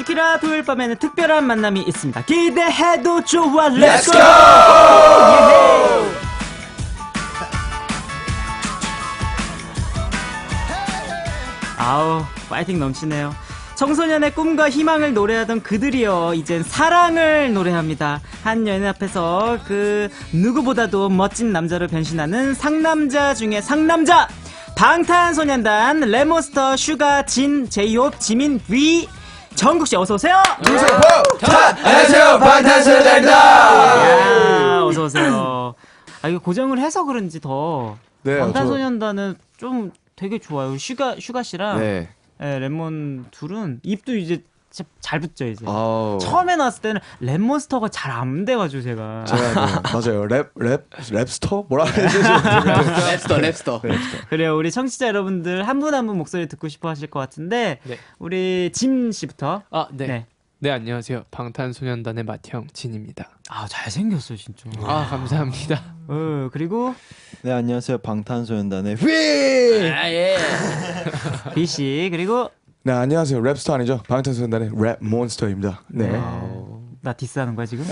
슈키라 토요일 밤에는 특별한 만남이 있습니다. 기대해도 좋아. 렛츠고! 아우, 파이팅 넘치네요. 청소년의 꿈과 희망을 노래하던 그들이요, 이젠 사랑을 노래합니다. 한 연인 앞에서 그 누구보다도 멋진 남자로 변신하는 상남자 중에 상남자! 방탄소년단, 레몬스터, 슈가, 진, 제이홉, 지민, 위, 정국 씨 어서 오세요! 안녕하세요 방탄소년단입니다. 야, 어서 오세요. 아, 이거 고정을 해서 그런지 더, 네, 방탄소년단은 좀 되게 좋아요. 슈가, 슈가 씨랑, 네. 예, 레몬 둘은 입도 이제 잘 붙죠 이제. 아우. 처음에 나왔을 때는 랩몬스터가 잘 안 돼가지고 제가. 제가 네, 맞아요. 랩, 랩, 랩스터? 뭐라 해야 되지? 랩스터 랩스터 그래요 우리 청취자 여러분들 한 분 한 분 목소리 듣고 싶어 하실 것 같은데 네. 우리 짐 씨부터. 아, 네. 네. 네. 안녕하세요. 방탄소년단의 마형 진입니다. 아 잘생겼어 진짜. 아, 감사합니다. 어 그리고 네 안녕하세요 방탄소년단의 휘 아예 B 씨 그리고 네, 안녕하세요. 랩스터 아니죠? 방탄소년단의 랩 몬스터입니다. 네. 나 디스하는 거야 지금?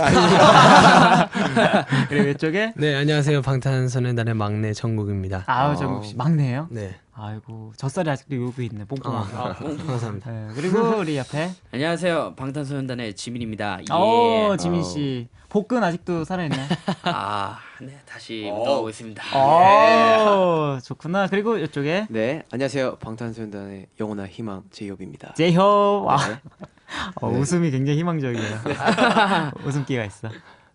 그리고 이쪽에 네 안녕하세요 방탄소년단의 막내 정국입니다. 아우 정국 씨 막내예요. 네 아이고 젖살이 아직도 여기 있네 뽕뽕한 거. 감사합니다. 네, 그리고 우리 옆에 안녕하세요 방탄소년단의 지민입니다 예. 오 지민 씨 복근 아직도 살아있나요? 아 네 다시 운동하고 있습니다 오 좋구나. 그리고 이쪽에 네, 안녕하세요. 방탄소년단의 영원한 희망 제이홉입니다. 제효. 와. 어, 웃음이 굉장히 희망적이에요. 웃음기가 있어.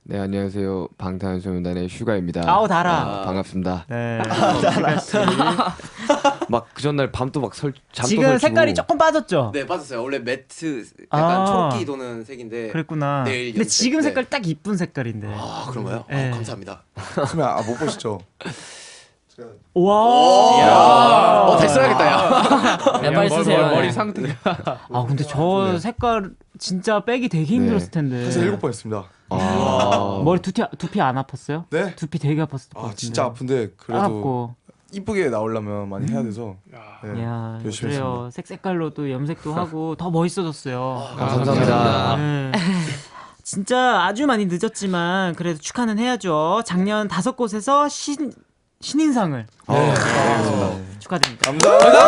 네 안녕하세요 방탄소년단의 슈가입니다. 아우 달아. 아, 반갑습니다. 네. 막그 전날 밤도 막 설 잠도 지금 설치고. 색깔이 조금 빠졌죠? 네, 받았어요. 원래 매트 약간 아. 초록기 도는 색인데. 그랬구나. 내일 근데 염색, 지금 네. 색깔 딱 이쁜 색깔인데. 아, 그런가요? 네. 아, 감사합니다. 선배, 아, 못 보시죠? 와. 어, 다시 써야겠다, 야. 야, 빨리 쓰세요 머리, 머리 네. 상태. 아 근데 저 색깔 진짜 빼기 되게 힘들었을 텐데. 그래서 일곱 번 했습니다. 아, 머리 두피 두피 안 아팠어요? 네? 두피 되게 아팠을 것 아, 같은데. 진짜 아픈데, 그래도 따갑고. 이쁘게 나오려면 많이 해야 돼서. 네. 야 열심히 그래요. 색 색깔로 또 염색도 하고 더 멋있어졌어요. 감사합니다. 네. 진짜 아주 많이 늦었지만 그래도 축하는 해야죠. 작년 다섯 곳에서 신 신인상을 네. 축하드립니다. 감사합니다!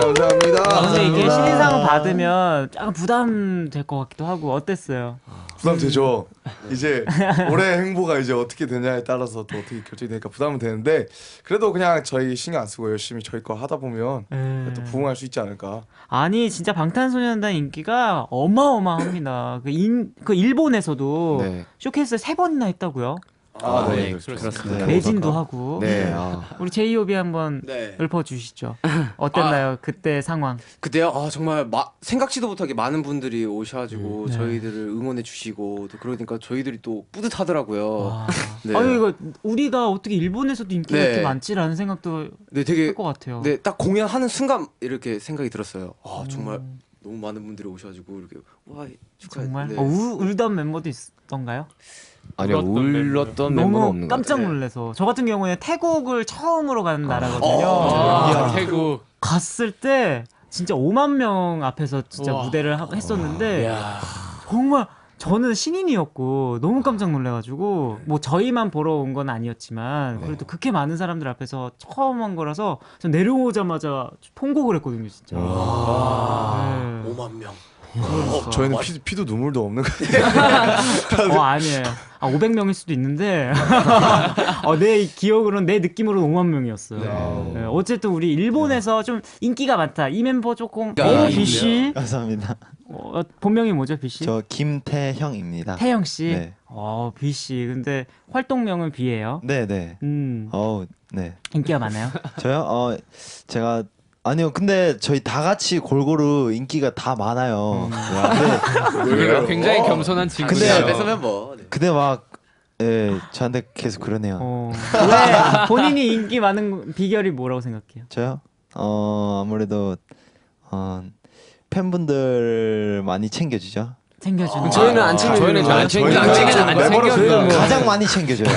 감사합니다. 근데 이게 신인상을 받으면 약간 부담 될 것 같기도 하고 어땠어요? 부담되죠. 이제 올해 행보가 이제 어떻게 되냐에 따라서 또 어떻게 결정이 되니까 부담은 되는데 그래도 그냥 저희 신경 안 쓰고 열심히 저희 거 하다 보면 에... 또 부응할 수 있지 않을까. 아니 진짜 방탄소년단 인기가 어마어마합니다. 그, 인, 그 일본에서도 네. 쇼케이스 세 번이나 했다고요. 아, 네 그렇습니다 매진도 하고. 네. 아, 우리 제이홉이 한번 네. 읊어주시죠. 어땠나요 그때 상황? 그때요? 아, 정말 마, 생각지도 못하게 많은 분들이 오셔가지고 네. 저희들을 응원해 주시고 또 그러니까 저희들이 또 뿌듯하더라고요. 와. 네. 아니 이거 우리가 어떻게 일본에서도 인기가 네. 이렇게 많지라는 생각도 네, 되게 할 것 같아요. 네, 딱 공연하는 순간 이렇게 생각이 들었어요. 아, 정말 음, 너무 많은 분들이 오셔가지고 이렇게 와 축하해. 정말 네. 어, 우, 울던 멤버도 있던가요? 아니요 울었던 멤버는 너무 없는 것 깜짝 같아요. 놀라서 저 같은 경우에 태국을 처음으로 가는 나라거든요. 아, 태국. 갔을 때 진짜 5만 명 앞에서 진짜 우와. 무대를 하- 했었는데 정말 저는 신인이었고 너무 깜짝 놀래가지고 뭐 저희만 보러 온 건 아니었지만 그래도 그렇게 많은 사람들 앞에서 처음 한 거라서 전 내려오자마자 통곡을 했거든요 진짜. 네. 5만 명. 어, 저희는 피, 피도 눈물도 없는 거 같아요. 어 아니에요. 아 500명일 수도 있는데 어, 내 기억으로는 내 느낌으로는 5만 명이었어요. 네, 어쨌든 우리 일본에서 좀 인기가 많다. 이 멤버 조금 오 비씨 감사합니다. 어, 본명이 뭐죠 비씨? 저 김태형입니다. 태영 씨. 네. 어 비씨. 근데 활동명은 비예요. 네 네. 음 어우 네. 인기가 많아요. 저요? 어 제가 아니요 근데 저희 다 같이 골고루 인기가 다 많아요. 야, 근데 굉장히 겸손한 친구. 근데- 네, 멤버. 네. 근데 막 예, 저한테 계속 그러네요. 어. 왜 본인이 인기 많은 비결이 뭐라고 생각해요? 저요? 어 아무래도 어 팬분들 많이 챙겨주죠. 챙겨주는 저희는 안 거. 챙겨. 저희는 잘안 챙겨요. 저희는 안 챙겨요. 안 매버러 챙겨요. 저희는 뭐- 가장 많이 챙겨줘요.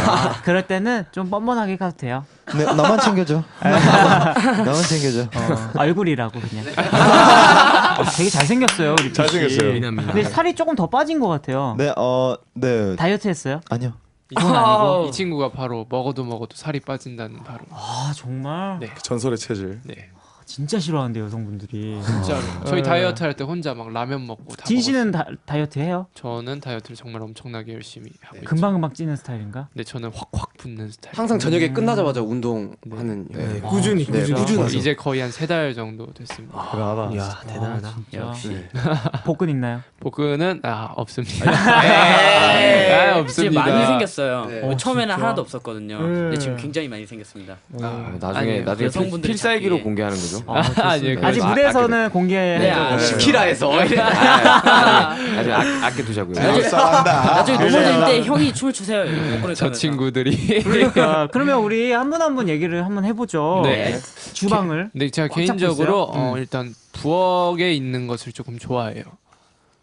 그럴 때는 좀 뻔뻔하게 가도 돼요. 네, 나만 챙겨줘. 나만 챙겨줘. 얼굴이라고 그냥. 어, 되게 잘생겼어요. 우리 잘 생겼어요. 미남입니다. 근데 살이 조금 더 빠진 것 같아요. 네, 어, 네. 다이어트 했어요? 아니요. 아니고. 이 친구가 바로 먹어도 먹어도 살이 빠진다는 바로. 아 정말 네. 전설의 체질. 네. 진짜 싫어하는데 여성분들이. 진짜로. 저희 네. 다이어트 할 때 혼자 막 라면 먹고 다 진 씨는 먹었어요. 다, 다이어트 해요? 저는 다이어트를 정말 엄청나게 열심히 하고 있죠. 금방 금방 찌는 스타일인가? 근데 저는 확확 붙는 스타일. 항상 저녁에 끝나자마자 운동하는. 네. 꾸준히 아, 진짜? 꾸준히. 이제 거의 한 세 달 정도 됐습니다. 대단하다. 이야 대단하다. 아, 진짜. 역시. 복근 있나요? 복근은 아 없습니다. 아, 없습니다. 지금 많이 생겼어요. 네. 뭐 어, 처음에는 진짜? 하나도 없었거든요. 네. 근데 지금 굉장히 많이 생겼습니다. 아, 나중에 아니에요. 나중에 필- 여성분들이 필살기로 찾기에. 공개하는 거죠. 아, 좋습니다. 아니에요. 아직 무대에서는 공개. 네, 아, 시키라에서. 아주 아, 아껴 두자고요. 나중에 넘어질 때 형이 춤을 추세요. 저 친구들이. 그러니까 그러면 우리 한 분 한 분 얘기를 한번 해보죠. 네. 주방을. 근데 제가 꽉 잡고 개인적으로 있어요? 어, 일단 부엌에 있는 것을 조금 좋아해요.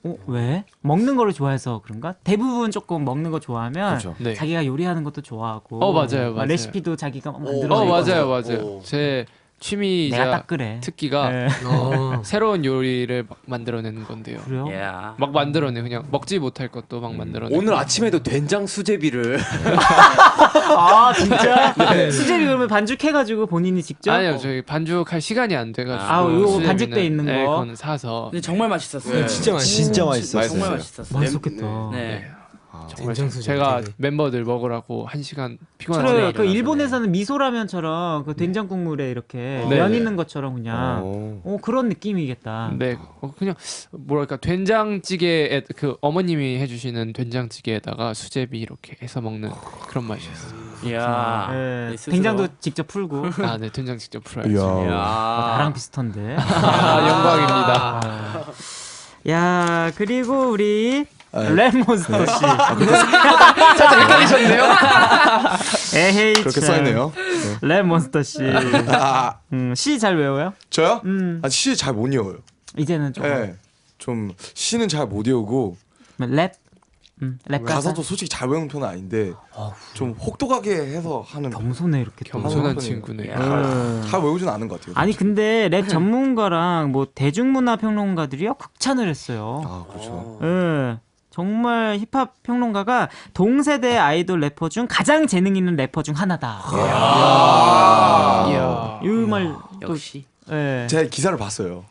어, 왜? 먹는 거를 좋아해서 그런가? 대부분 조금 먹는 거 좋아하면 그렇죠. 네. 자기가 요리하는 것도 좋아하고. 어, 맞아요, 막 맞아요. 레시피도 자기가 만들어. 어 맞아요. 맞아요 맞아요. 맞아요. 오. 제 취미이자 내가 딱 그래. 특기가 네. 어. 새로운 요리를 막 만들어내는 건데요. 그래요? 예. 막 만들어내 그냥 먹지 못할 것도 막 만들어내. 오늘 아침에도 된장 수제비를 아 진짜? 수제비 그러면 반죽해가지고 본인이 직접? 아니요 저희 반죽할 시간이 안 돼가지고. 아, 요거 수제비는, 반죽돼 있는 네, 거? 그거는 사서. 근데 정말 맛있었어요. 네, 진짜 맛있어. 진짜 맛있었어요. 정말 맛있었어요. 맛있었어요. 맛있었겠다. 네. 정말 된장 수제비 제가 되게. 멤버들 먹으라고 한 시간 피곤한 그래, 그 일본에서는 미소라면처럼 그 된장 국물에 이렇게 네. 면 있는 것처럼 그냥 어. 어 그런 느낌이겠다. 네, 어, 그냥 뭐랄까 된장찌개에 그 어머님이 해주시는 된장찌개에다가 수제비 이렇게 해서 먹는 그런 맛이었어요. 이야. 네, 네. 된장도 직접 풀고 아, 네, 된장 직접 풀어야죠. 이야. 어. 나랑 비슷한데. 아, 영광입니다. 아. 야 그리고 우리 아, 랩몬스터 씨. 살짝 헷갈리셨네요. 에헤이 그렇게 참. 써있네요. 랩몬스터 씨. 아, 음, 시잘 외워요? 저요? 음, 아, 시잘 못 외워요. 이제는 좀 네. 좀 시는 잘 못 외우고 랩. 음, 랩 가사. 가사도 솔직히 잘 외우는 편은 아닌데 좀 혹독하게 해서 하는 겸손해 이렇게. 또. 겸손한 친구네. 음. 다 외우진 않은 것 같아요. 아니 근데 랩 전문가랑 뭐 대중문화 평론가들이요 극찬을 했어요. 아 그렇죠. 예. 정말 힙합 평론가가 동세대 아이돌 래퍼 중 가장 재능 있는 래퍼 중 하나다. 이야. 이말 또 역시. 예. 제가 기사를 봤어요.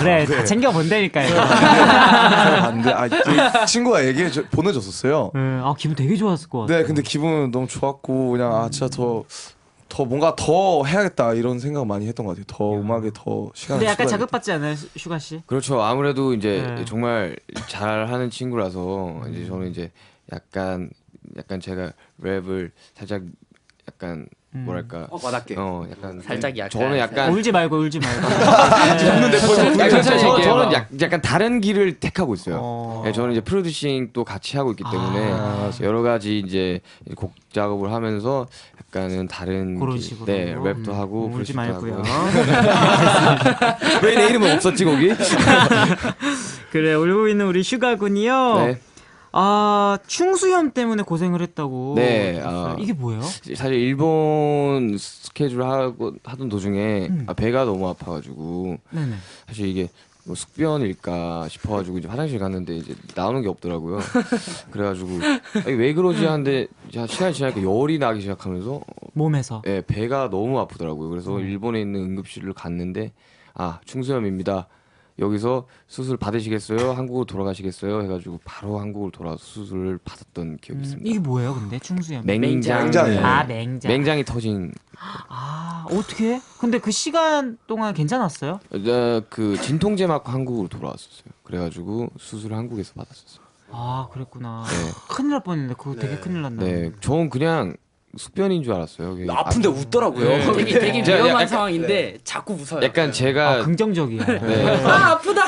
그래 다 네. 챙겨 본다니까요. 봤는데 아, 그 친구가 얘기해 줘- 보내줬었어요. 예. 아 기분 되게 좋았을 것 같아. 네, 근데 기분 너무 좋았고 그냥 아 진짜 더. 더 뭔가 더 해야겠다 이런 생각 많이 했던 것 같아요. 더 음악에 더 시간을 근데 약간 쏟아야겠다. 자극받지 않아요, 슈- 슈가 씨? 그렇죠. 아무래도 이제 네. 정말 잘하는 친구라서 이제 저는 이제 약간 약간 제가 랩을 살짝 약간 음. 뭐랄까 어, 와닿게. 어 약간 살짝 약간. 저는 약간 울지 말고 울지 말고. 없는데 벌써 약간 저, 천천히 저, 얘기해봐. 저는 약, 약간 다른 길을 택하고 있어요. 어. 네, 저는 이제 프로듀싱도 같이 하고 있기 때문에 아, 여러 가지 이제 곡 작업을 하면서 약간은 다른 그런 길, 식으로. 네 랩도 하고 음, 울지 프로듀싱도 말고요. 하고. 왜 내 이름은 없었지 거기? 그래 울고 있는 우리 슈가 군이요. 네. 아 충수염 때문에 고생을 했다고. 네. 아. 이게 뭐예요? 사실 일본 스케줄 하고 하던 도중에 음. 아, 배가 너무 아파가지고 네네. 사실 이게 뭐 숙변일까 싶어가지고 이제 화장실 갔는데 이제 나오는 게 없더라고요. 그래가지고 아니, 왜 그러지 하는데 이제 시간 이 지나니까 열이 나기 시작하면서 몸에서. 예, 배가 너무 아프더라고요. 그래서 음. 일본에 있는 응급실을 갔는데 아 충수염입니다. 여기서 수술 받으시겠어요? 한국으로 돌아가시겠어요? 해가지고 바로 한국으로 돌아와서 수술을 받았던 기억이 음, 있습니다. 이게 뭐예요, 근데 충수염? 맹장, 맹장. 네. 아 맹장. 맹장이 터진 아 어떻게? 근데 그 시간 동안 괜찮았어요? 어, 그 진통제 맞고 한국으로 돌아왔었어요. 그래가지고 수술을 한국에서 받았었어요. 아 그랬구나. 네. 큰일 날 뻔했네. 그거 되게 네. 큰일 났나. 네, 저는 그냥 숙변인 줄 알았어요. 그게 아픈데 웃더라고요. 네. 되게 되게 제가 위험한 약간- 상황인데 자꾸 웃어요. 약간 제가 아, 긍정적이야. 네. 아 아프다.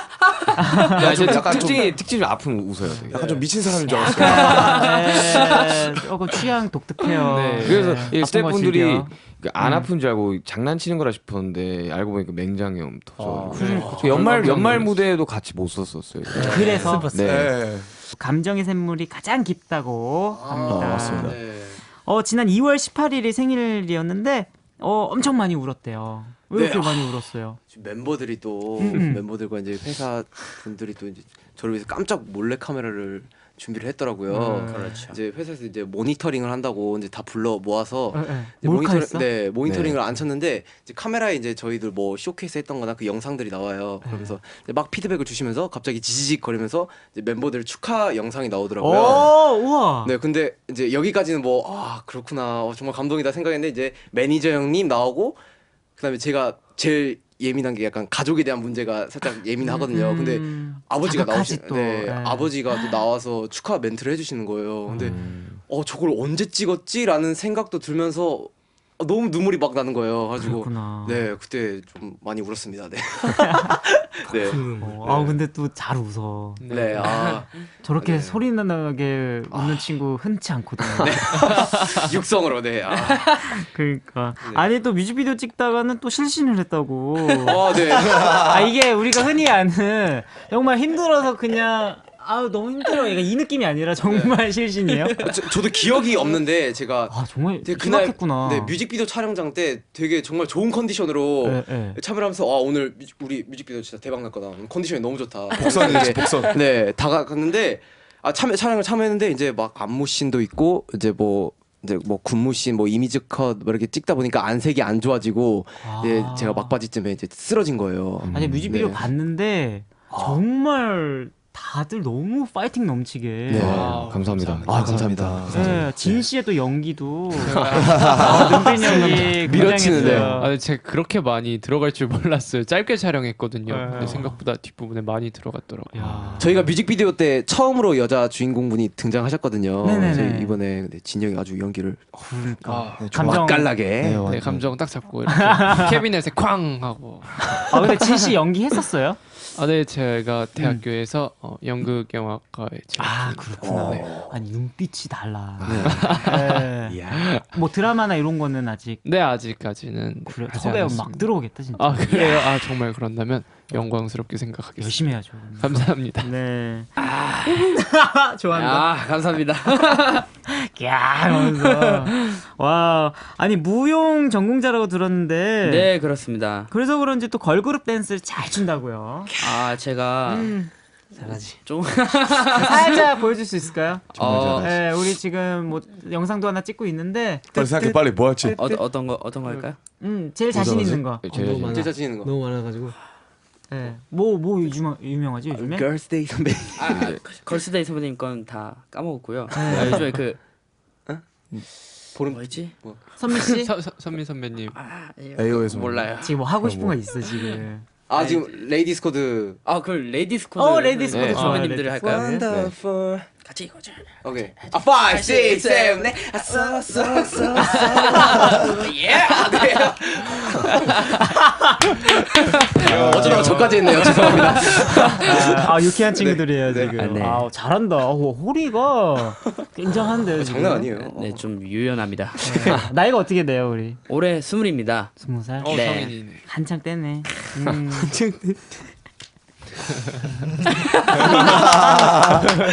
야, 제 약간 좀- 특징이 특징이 아프면 웃어요. 되게. 약간 좀 미친 사람인 줄 알았어요. 네, 조금 취향 독특해요. 네. 그래서 네, 이 아픈 거 스태프분들이 즐겨. 그안 음. 아픈 줄 알고 장난치는 거라 싶었는데 알고 보니까 맹장염 터져. 음. 그 연말 연말 무대에도 같이 못 썼었어요. 그래서 네. 네. 감정의 샘물이 가장 깊다고 합니다. 맞습니다. 네. 어, 지난 2월 18일이 생일이었는데 어, 엄청 많이 울었대요. 왜 네. 이렇게 많이 울었어요? 지금 멤버들이 또 음, 음. 멤버들과 이제 회사 분들이 또 이제 저를 위해서 깜짝 몰래 카메라를 준비를 했더라고요. 음. 그렇죠. 이제 회사에서 이제 모니터링을 한다고 이제 다 불러 모아서 네, 네. 이제 몰카했어? 네 모니터링을 안 쳤는데 이제 카메라에 이제 저희들 뭐 쇼케이스 했던거나 그 영상들이 나와요. 그러면서 이제 막 피드백을 주시면서 갑자기 지지직 거리면서 멤버들 축하 영상이 나오더라고요. 오, 우와. 네, 근데 이제 여기까지는 뭐 아 그렇구나 어, 정말 감동이다 생각했는데 이제 매니저 형님 나오고 그다음에 제가 제일 예민한 게 약간 가족에 대한 문제가 살짝 예민하거든요. 근데 음, 아버지가 자극하지 나오시, 또. 네, 네. 아버지가 또 나와서 축하 멘트를 해주시는 거예요. 근데 음. 어 저걸 언제 찍었지라는 생각도 들면서 어, 너무 눈물이 막 나는 거예요. 가지고 그렇구나. 네 그때 좀 많이 울었습니다. 네. 네. 어, 아 근데 또 잘 웃어. 네. 아 저렇게 네. 소리 나게 웃는 친구 흔치 않거든요. 육성으로 네. 아, 그러니까 네. 아니 또 뮤직비디오 찍다가는 또 실신을 했다고. 아 네. 아 이게 우리가 흔히 아는 정말 힘들어서 그냥 아우 너무 힘들어. 얘가 이 느낌이 아니라 정말 실신이에요. 저, 저도 기억이 없는데 제가 아 정말 되게 그날 심각했구나. 네 뮤직비디오 촬영장 때 되게 정말 좋은 컨디션으로 네, 네. 참여를 하면서 아 오늘 뮤직, 우리 뮤직비디오 진짜 대박 날 거다 오늘 컨디션이 너무 좋다 복선이지 복선. 네 다가갔는데 아 참여 촬영을 참여했는데 이제 막 안무 씬도 있고 이제 뭐 이제 뭐 군무 씬, 뭐 이미지 컷, 뭐 이렇게 찍다 보니까 안색이 안 좋아지고 이제 아. 제가 막바지쯤에 이제 쓰러진 거예요. 아니 뮤직비디오 네. 봤는데 정말 다들 너무 파이팅 넘치게. 네. 아, 감사합니다. 아 감사합니다. 네, 진 씨의 또 연기도 아, 눈빛력이 밀어치는데. 굉장했어요. 아, 제가 그렇게 많이 들어갈 줄 몰랐어요. 짧게 촬영했거든요. 네. 근데 생각보다 뒷부분에 많이 들어갔더라고요. 야. 저희가 뮤직비디오 때 처음으로 여자 주인공분이 등장하셨거든요. 네네네. 이번에 근데 진영이 아주 연기를 그러니까 네, 감정. 맛깔나게 네, 네. 감정 딱 잡고 이렇게 캐비넷에 쾅 하고. 아 근데 진 씨 연기 했었어요? 아, 네, 제가 대학교에서 어, 연극 영화과에 아 그렇구나. 네. 아니 눈빛이 달라. 네. 뭐 드라마나 이런 거는 아직 네, 아직까지는 그래 섭외 막. 들어오겠다 진짜. 아, 그래요? 아, 정말 그런다면 영광스럽게 생각하겠습니다. 열심히 해야죠. 감사합니다. 네. 좋아한다. 아 감사합니다. 야 이러면서 와 아니 무용 전공자라고 들었는데 네 그렇습니다. 그래서 그런지 또 걸그룹 댄스를 잘 춘다고요. 아 제가 음, 잘하지. 좀 살짝 보여줄 수 있을까요? 어, 네, 우리 지금 뭐 영상도 하나 찍고 있는데 빨리 생각해 빨리 뭐 할지. 어, 어떤 거 어떤 거 할까요? 음 제일 자신 있는 거. 너무 많아. 제 자신 있는 거. 너무 많아가지고 네. 뭐뭐 유명 유명하지 요즘에? 걸스데이 선배. 아, 걸스데이 선배님 건 다 까먹었고요. 아, 요즘에 그 보름 뭐였지? 선미 씨 서, 서, 선미 선배님. 아 예, AO에서 몰라요. 지금 뭐 하고 싶은 거 있어 지금. 아 지금 레이디스 코드. 아그 레이디스 코드 어 레이디스 네. 코드 좋아. 선배님들 레이디스 할까요? 코드. Wonderful. 같이 이거죠. 오케이. 아 5, 6, 7, 8. 아, so, so, so, so. 예. 네. 어쩌다가 저까지 했네요. 죄송합니다. 아, 아, 유쾌한 친구들이에요 지금. 아, 네. 아 잘한다. 어, 호리가 굉장한데요. 지금. 장난 아니에요. 네 좀 유연합니다. 네. 나이가 어떻게 돼요 우리? 올해 스물입니다. 스무 살. 어, 네. 성인이네. 한창 때네. 음.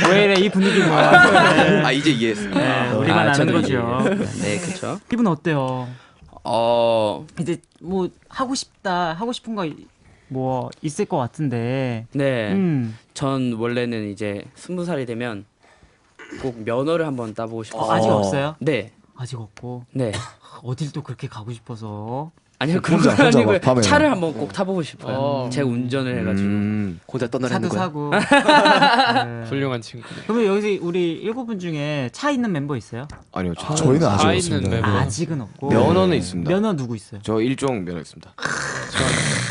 왜 이래 이 분위기 뭐야? 네. 아 이제 이해했어. 네, 우리만 아, 저는 거죠. 네 그렇죠. 기분 어때요? 어 이제 뭐 하고 싶다 하고 싶은 거 뭐 있을 것 같은데. 네. 음. 전 원래는 이제 스무 살이 되면 꼭 면허를 한번 따보고 싶어요. 어, 아직 없어요? 네. 아직 없고 네. 어딜 또 그렇게 가고 싶어서. 아니요 그런 혼자, 건 혼자 아니고요. 막 밤에. 차를 한번 꼭 타보고 싶어요. 어. 제가 운전을 해가지고. 음. 혼자 떠나려는 차도 거야. 사고. 네. 훌륭한 친구네. 그러면 여기서 우리 일곱 분 중에 차 있는 mem버 있어요? 아니요. 차, 저희는 아직 차 없습니다. 있는 멤버. 아직은 없고. 면허는 있습니다. 면허 누구 있어요? 저 일종 면허 있습니다.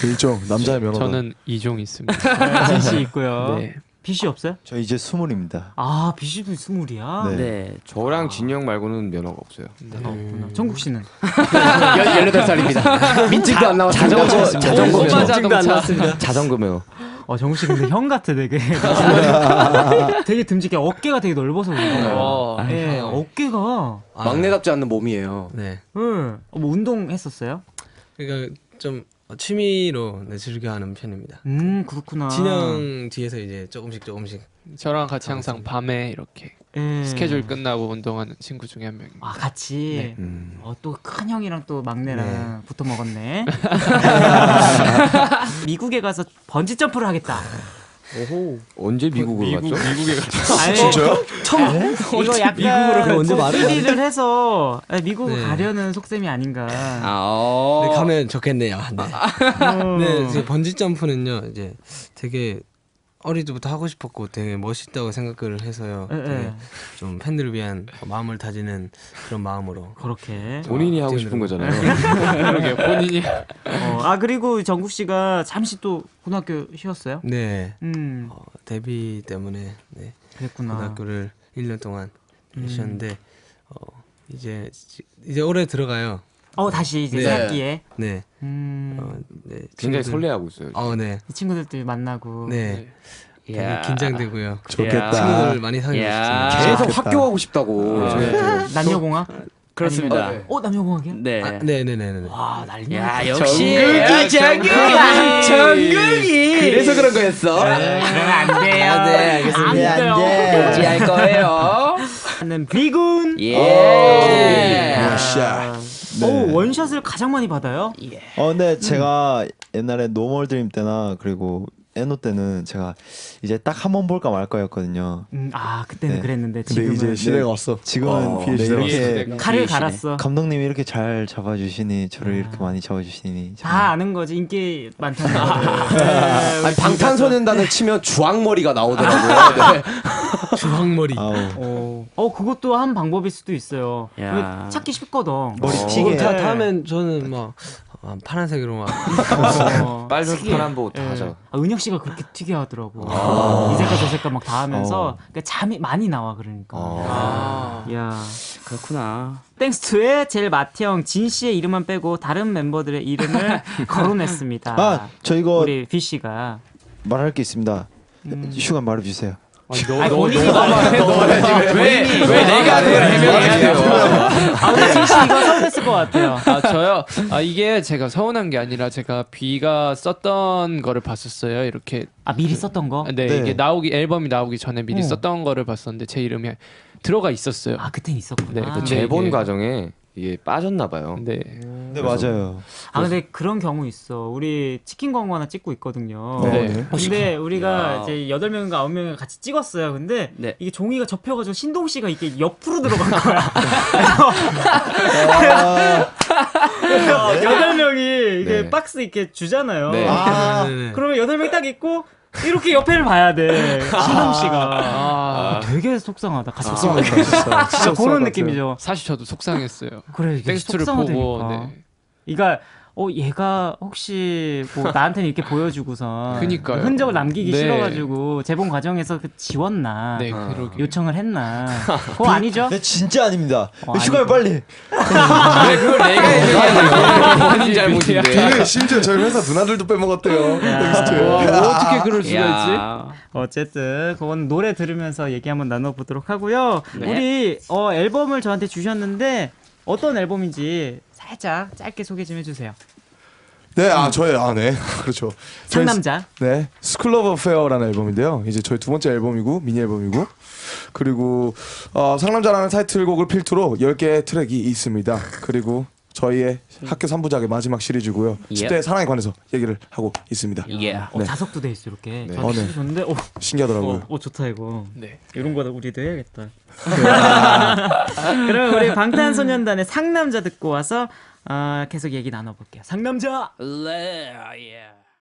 그 일종 남자의 면허. 저는 이종 있습니다. 진씨 있고요. 네. 빛이 없어요? 저 이제 스물입니다. 아 빛이도 스물이야. 네. 네. 저랑 진영 말고는 면허가 없어요. 없구나. 정국 씨는 18살입니다. 민증도 안 나왔습니다. 자전거 자전거 면허. 자동차. 자전거 면허. 어 정국 씨 근데 형 같아 되게. 되게 듬직해. 어깨가 되게 넓어서 그런가. 어. 예, 어깨가. 막내답지 않는 몸이에요. 네. 응. 어, 뭐 운동 했었어요? 그러니까 좀 취미로 네, 즐겨 하는 편입니다. 음 그렇구나. 진영 뒤에서 이제 조금씩 조금씩 저랑 같이 항상 밤에 이렇게 예. 스케줄 끝나고 운동하는 친구 중에 한 명입니다. 아 같이. 음. 어, 또 큰 형이랑 또 막내랑 붙어 먹었네. 미국에 가서 번지 점프를 하겠다. 언제 미국을 갔죠? 아니, 진짜요? 처음 이거 약간 미국으로 언제 말을 해서 미국 네. 가려는 속셈이 아닌가. 아, 어. 네, 가면 좋겠네요. 네. 어. 네, 이제 번지 점프는요. 이제 되게 어릴 때부터 하고 싶었고 되게 멋있다고 생각을 해서요. 예, 되게 예. 좀 팬들을 위한 마음을 다지는 그런 마음으로 그렇게. 본인이 하고 싶은 거잖아요. 본인이 어, 아 그리고 정국 씨가 잠시 또 고등학교 쉬었어요? 네 음, 어, 데뷔 때문에 네, 그랬구나. 고등학교를 1년 동안 음. 쉬었는데 어, 이제 지- 이제 올해 들어가요. 어 다시 이제 네. 새학기에. 네, 음, 어, 네 굉장히 친구들- 설레하고 있어요. 어, 네, 이 친구들도 만나고. 네, 되게 야. 긴장되고요. 좋겠다. 친구들 많이 사귀고 야. 싶습니다. 계속 학교 가고 싶다고. 네. 남녀공학? 그렇습니다. 아니면- 어 남녀공학이요? 네. 아, 네, 네, 네, 네. 와 난리. 야, 났다. 역시 정국이야, 정국이. 그래서 그런 거였어. 그러면 안 돼요. 아, 네, 알겠습니다. 안 돼요. 안 돼. 할 거예요. 는 비군. 예. 원 샷. 오 원샷을 가장 많이 받아요. 어, 근데 제가 옛날에 노멀 드림 때나 그리고 에노 때는 제가 이제 딱 한 번 볼까 말까였거든요. 음, 아 그때는 네. 그랬는데 근데 지금은 이제 시대가 왔어. 지금은 어, 네, 시대가 이렇게 왔어. 칼을 비시네. 갈았어. 감독님이 이렇게 잘 잡아주시니 저를 이렇게 많이 잡아주시니 참- 다 아는 거지 인기 많다는 거. 네, 아니, 방탄소년단을 치면 주황머리가 나오더라고요. 네. 주황머리. 아우 어, 어 그것도 한 방법일 수도 있어요. 야. 찾기 쉽거든. 머리 어. 튀게. 다 네. 다음엔 저는 막 어, 파란색으로 막 어. 빨간 특이해. 파란보 다 예. 하자. 아, 은혁 씨가 그렇게 특이하더라고 아. 이 색깔 저 색깔 막 다 하면서 어. 그러니까 잠이 많이 나와 그러니까. 아, 야. 그렇구나. 땡스투의 제일 마태형 진 씨의 이름만 빼고 다른 멤버들의 이름을 거론했습니다. 아, 저 이거 우리 비 씨가 말할 게 있습니다. 슈가 말해주세요. 아니, 본인이 말해. 왜 왜 내가 그걸 해명해야 돼요? 아, 진씨 이거 서운했을 것 같아요. 아 저요. 아 이게 제가 서운한 게 아니라 제가 비가 썼던 거를 봤었어요. 이렇게 아 미리 썼던 거? 네, 네. 이게 나오기 앨범이 나오기 전에 미리 어. 썼던 거를 봤었는데 제 이름이 들어가 있었어요. 아 그땐 있었구나. 네, 아, 그 재본 이게- 과정에 이게 빠졌나 봐요. 네. 네 맞아요. 아 근데 그런 경우 있어. 우리 치킨 광고 하나 찍고 있거든요. 네. 네. 근데 우리가 야. 이제 여덟 명인가 아홉 명이 같이 찍었어요. 근데 네. 이게 종이가 접혀가지고 신동 씨가 이게 옆으로 들어간 거야. 그래서 여덟 명이 이게 네. 박스 이렇게 주잖아요. 네. 아, 네, 네, 네. 그러면 여덟 명이 딱 있고 이렇게 옆에를 봐야 돼. 신동 씨가. 아, 되게 속상하다. 같이 속상하다, 찍으면. 진짜. 그런 것 느낌이죠. 사실 저도 속상했어요. 그래 이게 텍스트를 속상하다니까. 보고 네. 그러니까 어 얘가 혹시 뭐 나한테는 이렇게 보여주고서 그니까요. 흔적을 남기기 네. 싫어가지고 재본 과정에서 그 지웠나 네, 그러게. 요청을 했나 그거 아니죠? 네 진짜 아닙니다. 어, 슈가 아니고. 빨리. 왜 그걸 내가 해야 본인 잘못인데. 비는 심지어 저희 회사 누나들도 빼먹었대요. 와, 뭐 어떻게 그럴 수가 있지? 야. 어쨌든 그건 노래 들으면서 얘기 한번 나눠보도록 하고요. 네. 우리 어, 앨범을 저한테 주셨는데 어떤 앨범인지 살짝 짧게 소개 좀 해주세요. 네, 아 저의 아 네, 그렇죠. 저희 상남자. 네, 스쿨 오브 페어라는 앨범인데요. 이제 저희 두 번째 앨범이고 미니 앨범이고 그리고 어, 상남자라는 타이틀곡을 필두로 10개의 트랙이 있습니다. 그리고 저희의 학교 3부작의 마지막 시리즈고요. 예. 10대 사랑에 관해서 얘기를 하고 있습니다. 예. 어, 네. 자석도 돼 있어 이렇게. 네. 어, 네. 좋은데. 어, 신기하더라고요. 어, 어, 좋다 이거. 네. 이런 거 우리도 해야겠다. 그럼 우리 방탄소년단의 상남자 듣고 와서 어, 계속 얘기 나눠볼게요. 상남자. 레, 예.